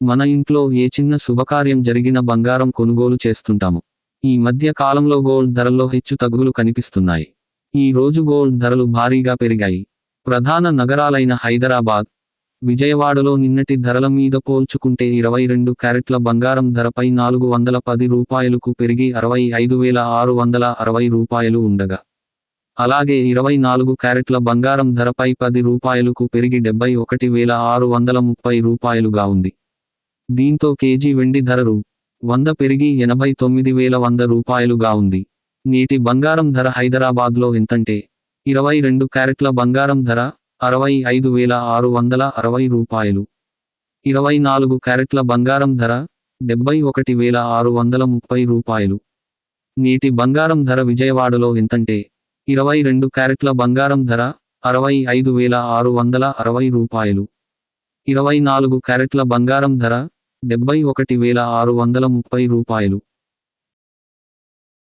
మన ఇంట్లో ఏ చిన్న శుభకార్యం జరిగిన బంగారం కొనుగోలు చేస్తుంటాము. ఈ మధ్య కాలంలో గోల్డ్ ధరల్లో హెచ్చు తగ్గులు కనిపిస్తున్నాయి. ఈ రోజు గోల్డ్ ధరలు భారీగా పెరిగాయి. ప్రధాన నగరాలైన హైదరాబాద్ విజయవాడలో నిన్నటి ధరల మీద పోల్చుకుంటే ఇరవై రెండు క్యారెట్ల బంగారం ధరపై నాలుగు వందల పది రూపాయలకు పెరిగి అరవై ఐదు వేల ఆరు వందల అరవై రూపాయలు ఉండగా అలాగే ఇరవై నాలుగు క్యారెట్ల బంగారం ధరపై పది రూపాయలకు పెరిగి డెబ్బై ఒకటి వేల ఆరు వందల ముప్పై రూపాయలుగా ఉంది. దీంతో కేజీ వెండి ధర రూ వంద పెరిగి ఎనభై తొమ్మిది వేల వంద రూపాయలుగా ఉంది. నేటి బంగారం ధర హైదరాబాద్లో ఎంతంటే ఇరవై రెండు క్యారెట్ల బంగారం ధర అరవై ఐదు వేల ఆరు వందల అరవై రూపాయలు. ఇరవై నాలుగు క్యారెట్ల బంగారం ధర డెబ్బై ఒకటి వేల ఆరు వందల ముప్పై రూపాయలు. నేటి బంగారం ధర విజయవాడలో ఎంతంటే ఇరవై రెండు క్యారెట్ల బంగారం ధర అరవై ఐదు వేల ఆరు వందల అరవై రూపాయలు. ఇరవై నాలుగు క్యారెట్ల బంగారం ధర డెబ్బై ఒకటి వేల ఆరు వందల ముప్పై రూపాయలు.